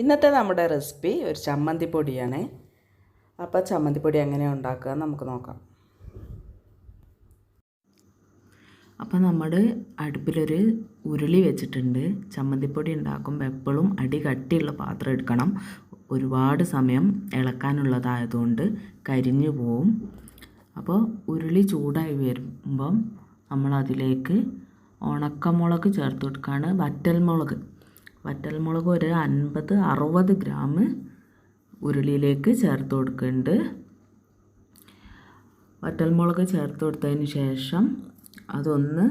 ഇന്നത്തെ നമ്മുടെ റെസിപ്പി ഒരു ചമ്മന്തി പൊടിയാണ് അപ്പോൾ ചമ്മന്തി പൊടി എങ്ങനെയാണ് ഉണ്ടാക്കുക നമുക്ക് നോക്കാം. അപ്പോൾ നമ്മൾ അടുപ്പിലൊരു ഉരുളി വെച്ചിട്ടുണ്ട്. ചമ്മന്തിപ്പൊടി ഉണ്ടാക്കുമ്പോൾ എപ്പോഴും അടി കട്ടിയുള്ള പാത്രം എടുക്കണം. ഒരുപാട് സമയം ഇളക്കാനുള്ളതായതുകൊണ്ട് കരിഞ്ഞു പോവും. അപ്പോൾ ഉരുളി ചൂടായി വരുമ്പം നമ്മളതിലേക്ക് ഉണക്കമുളക് ചേർത്ത് കൊടുക്കുകയാണ് വറ്റൽമുളക് വറ്റൽമുളക് ഒരു അൻപത് അറുപത് ഗ്രാം ഉരുളിയിലേക്ക് ചേർത്ത് കൊടുക്കുന്നുണ്ട്. വറ്റൽമുളക് ചേർത്ത് കൊടുത്തതിന് ശേഷം അതൊന്ന്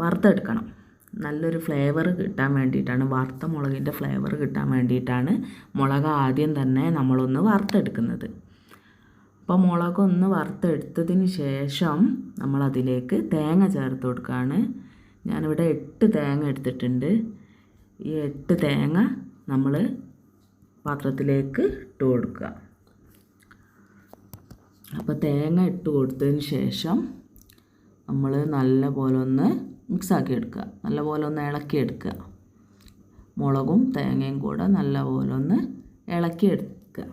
വറുത്തെടുക്കണം. നല്ലൊരു ഫ്ലേവർ കിട്ടാൻ വേണ്ടിയിട്ടാണ് വറുത്ത മുളകിന്റെ ഫ്ലേവർ കിട്ടാൻ വേണ്ടിയിട്ടാണ് മുളക് ആദ്യം തന്നെ നമ്മളൊന്ന് വറുത്തെടുക്കുന്നത്. അപ്പോൾ മുളകൊന്ന് വറുത്തെടുത്തതിന് ശേഷം നമ്മളതിലേക്ക് തേങ്ങ ചേർത്ത് കൊടുക്കുകയാണ്. ഞാനിവിടെ എട്ട് തേങ്ങ എടുത്തിട്ടുണ്ട്. ഈ എട്ട് തേങ്ങ നമ്മൾ പാത്രത്തിലേക്ക് ഇട്ട് കൊടുക്കുക. അപ്പോൾ തേങ്ങ ഇട്ട് കൊടുത്തതിന് ശേഷം നമ്മൾ നല്ല പോലെ ഒന്ന് മിക്സാക്കി എടുക്കുക. നല്ല പോലെ ഒന്ന് ഇളക്കി എടുക്കുക. മുളകും തേങ്ങയും കൂടെ നല്ല പോലെ ഒന്ന് ഇളക്കി എടുക്കുക.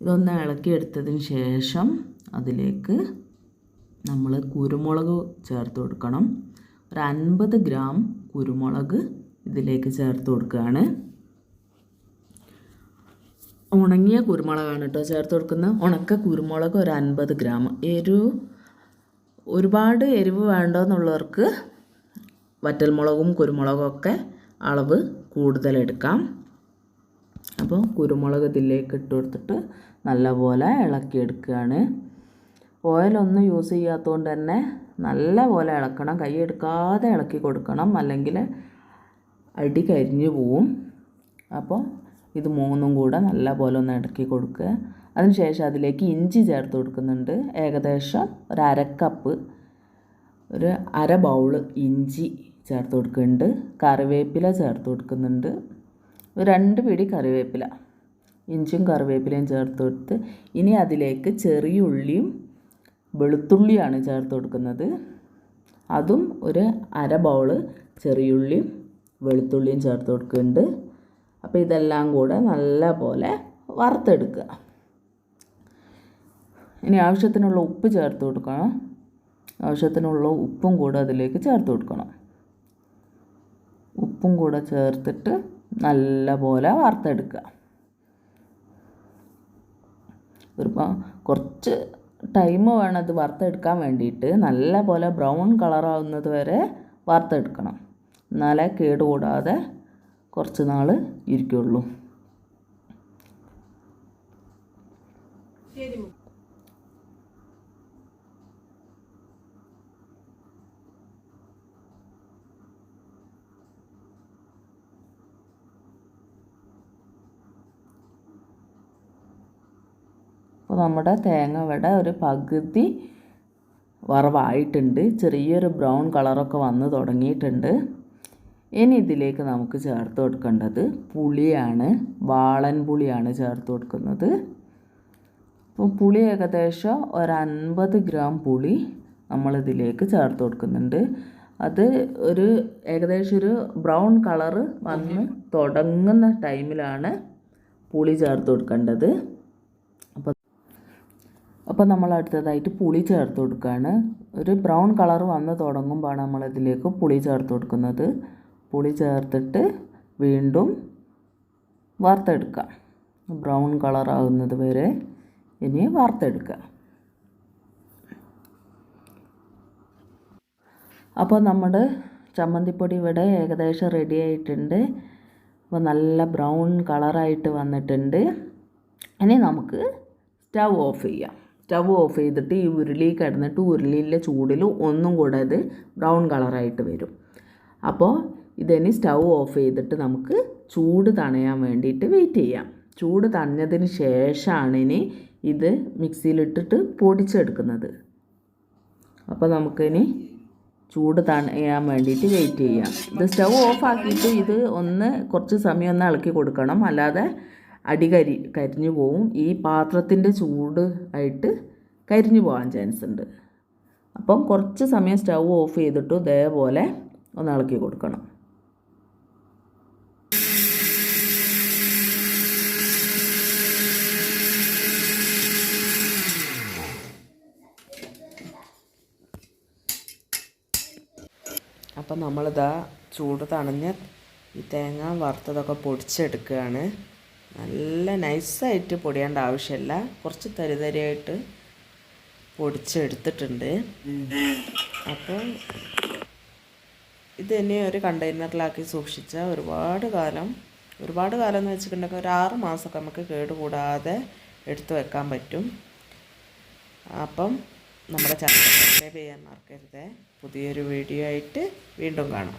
ഇതൊന്ന് ഇളക്കി എടുത്തതിന് ശേഷം അതിലേക്ക് നമ്മൾ കുരുമുളക് ചേർത്ത് കൊടുക്കണം. ഒരു അൻപത് ഗ്രാം കുരുമുളക് ഇതിലേക്ക് ചേർത്ത് കൊടുക്കുകയാണ്. ഉണങ്ങിയ കുരുമുളകാണ് കേട്ടോ ചേർത്ത് കൊടുക്കുന്നത്. ഉണക്ക കുരുമുളക് ഒരു അൻപത് ഗ്രാം. എരിവ് ഒരുപാട് എരിവ് വേണ്ടെന്നുള്ളവർക്ക് വറ്റൽമുളകും കുരുമുളകും ഒക്കെ അളവ് കൂടുതലെടുക്കാം അപ്പോൾ കുരുമുളക് ഇതിലേക്ക് ഇട്ട് കൊടുത്തിട്ട് നല്ലപോലെ ഇളക്കിയെടുക്കുകയാണ്. ഓയിലൊന്നും യൂസ് ചെയ്യാത്തതുകൊണ്ട് തന്നെ നല്ല പോലെ ഇളക്കണം. കൈ എടുക്കാതെ ഇളക്കി കൊടുക്കണം. അല്ലെങ്കിൽ അടി കരിഞ്ഞു പോവും. അപ്പോൾ ഇത് മൂന്നും കൂടെ നല്ല പോലെ ഒന്ന് ഇടക്കി കൊടുക്കുക. അതിനുശേഷം അതിലേക്ക് ഇഞ്ചി ചേർത്ത് കൊടുക്കുന്നുണ്ട്. ഏകദേശം ഒരു അരക്കപ്പ് ഒരു അര ബൗൾ ഇഞ്ചി ചേർത്ത് കൊടുക്കുന്നുണ്ട്. കറിവേപ്പില ചേർത്ത് കൊടുക്കുന്നുണ്ട്. രണ്ട് പിടി കറിവേപ്പില ഇഞ്ചും കറിവേപ്പിലയും ചേർത്ത് കൊടുത്ത് ഇനി അതിലേക്ക് ചെറിയ ഉള്ളിയും വെളുത്തുള്ളിയാണ് ചേർത്ത് കൊടുക്കുന്നത്. അതും ഒരു അര ബൗൾ ചെറിയുള്ളിയും വെളുത്തുള്ളിയും ചേർത്ത് കൊടുക്കുന്നുണ്ട്. അപ്പോൾ ഇതെല്ലാം കൂടെ നല്ല പോലെ വറുത്തെടുക്കുക. ഇനി ആവശ്യത്തിനുള്ള ഉപ്പ് ചേർത്ത് കൊടുക്കണം. ആവശ്യത്തിനുള്ള ഉപ്പും കൂടെ അതിലേക്ക് ചേർത്ത് കൊടുക്കണം. ഉപ്പും കൂടെ ചേർത്തിട്ട് നല്ല പോലെ വറുത്തെടുക്കുക. ഒരു കുറച്ച് ടൈം വേണം അത് വറുത്തെടുക്കാൻ വേണ്ടിയിട്ട്. നല്ല പോലെ ബ്രൗൺ കളറാവുന്നത് വരെ വറുത്തെടുക്കണം. എന്നാലേ കേടുകൂടാതെ കുറച്ച് നാൾ ഇരിക്കുള്ളൂ. അപ്പോൾ നമ്മുടെ തേങ്ങ ഇവിടെ ഒരു പകുതി വറവായിട്ടുണ്ട്. ചെറിയൊരു ബ്രൗൺ കളറൊക്കെ വന്ന് തുടങ്ങിയിട്ടുണ്ട്. ഇനി ഇതിലേക്ക് നമുക്ക് ചേർത്ത് കൊടുക്കേണ്ടത് പുളിയാണ്. വാളൻ പുളിയാണ് ചേർത്ത് കൊടുക്കുന്നത്. അപ്പോൾ പുളി ഏകദേശം ഒരു അൻപത് ഗ്രാം പുളി നമ്മളിതിലേക്ക് ചേർത്ത് കൊടുക്കുന്നുണ്ട്. അത് ഒരു ഏകദേശം ഒരു ബ്രൗൺ കളറ് വന്ന് തുടങ്ങുന്ന ടൈമിലാണ് പുളി ചേർത്ത് കൊടുക്കേണ്ടത്. അപ്പോൾ അപ്പോൾ നമ്മൾ അടുത്തതായിട്ട് പുളി ചേർത്ത് കൊടുക്കുകയാണ്. ഒരു ബ്രൗൺ കളർ വന്ന് തുടങ്ങുമ്പോഴാണ് നമ്മളിതിലേക്ക് പുളി ചേർത്ത് കൊടുക്കുന്നത്. പുളി ചേർത്തിട്ട് വീണ്ടും വറുത്തെടുക്കുക ബ്രൗൺ കളർ ആകുന്നത് വരെ ഇനി വറുത്തെടുക്കുക അപ്പോൾ നമ്മുടെ ചമ്മന്തിപ്പൊടി ഇവിടെ ഏകദേശം റെഡി ആയിട്ടുണ്ട്. അപ്പോൾ നല്ല ബ്രൗൺ കളറായിട്ട് വന്നിട്ടുണ്ട്. ഇനി നമുക്ക് സ്റ്റവ് ഓഫ് ചെയ്യാം. സ്റ്റവ് ഓഫ് ചെയ്തിട്ട് ഈ ഉരുളി കിടന്നിട്ട് ഉരുളിയിലെ ചൂടിൽ ഒന്നും കൂടെ അത് ബ്രൗൺ കളറായിട്ട് വരും. അപ്പോൾ ഇതിനി സ്റ്റൗ ഓഫ് ചെയ്തിട്ട് നമുക്ക് ചൂട് തണയാൻ വേണ്ടിയിട്ട് വെയിറ്റ് ചെയ്യാം. ചൂട് തണഞ്ഞതിന് ശേഷമാണ് ഇനി ഇത് മിക്സിയിലിട്ടിട്ട് പൊടിച്ചെടുക്കുന്നത്. അപ്പോൾ നമുക്കിനി ചൂട് തണയാൻ വേണ്ടിയിട്ട് വെയിറ്റ് ചെയ്യാം. ഇത് സ്റ്റൗ ഓഫ് ആക്കിയിട്ട് ഇത് ഒന്ന് കുറച്ച് സമയം ഒന്ന് ഇളക്കി കൊടുക്കണം. അല്ലാതെ അടി കരി കരിഞ്ഞു പോവും. ഈ പാത്രത്തിന്റെ ചൂട് ആയിട്ട് കരിഞ്ഞു പോകാൻ ചാൻസ് ഉണ്ട്. അപ്പം കുറച്ച് സമയം സ്റ്റൗ ഓഫ് ചെയ്തിട്ട് ഇതേപോലെ ഒന്ന് ഇളക്കി കൊടുക്കണം. അപ്പം നമ്മളിതാ ചൂട് തണഞ്ഞ് ഈ തേങ്ങ വറുത്തതൊക്കെ പൊടിച്ചെടുക്കുകയാണ്. നല്ല നൈസായിട്ട് പൊടിയേണ്ട ആവശ്യമില്ല. കുറച്ച് തരിതരിയായിട്ട് പൊടിച്ചെടുത്തിട്ടുണ്ട്. അപ്പോൾ ഇത് തന്നെ ഒരു കണ്ടെയ്നറിലാക്കി സൂക്ഷിച്ച ഒരുപാട് കാലം ഒരുപാട് കാലം എന്ന് വെച്ചിട്ടുണ്ടെങ്കിൽ ഒരു ആറ് മാസമൊക്കെ നമുക്ക് കേടുകൂടാതെ എടുത്തു വെക്കാൻ പറ്റും. അപ്പം നമ്മുടെ ചാനൽ സബ്സ്ക്രൈബ് ചെയ്യാൻ മറക്കരുത്. പുതിയൊരു വീഡിയോ ആയിട്ട് വീണ്ടും കാണാം.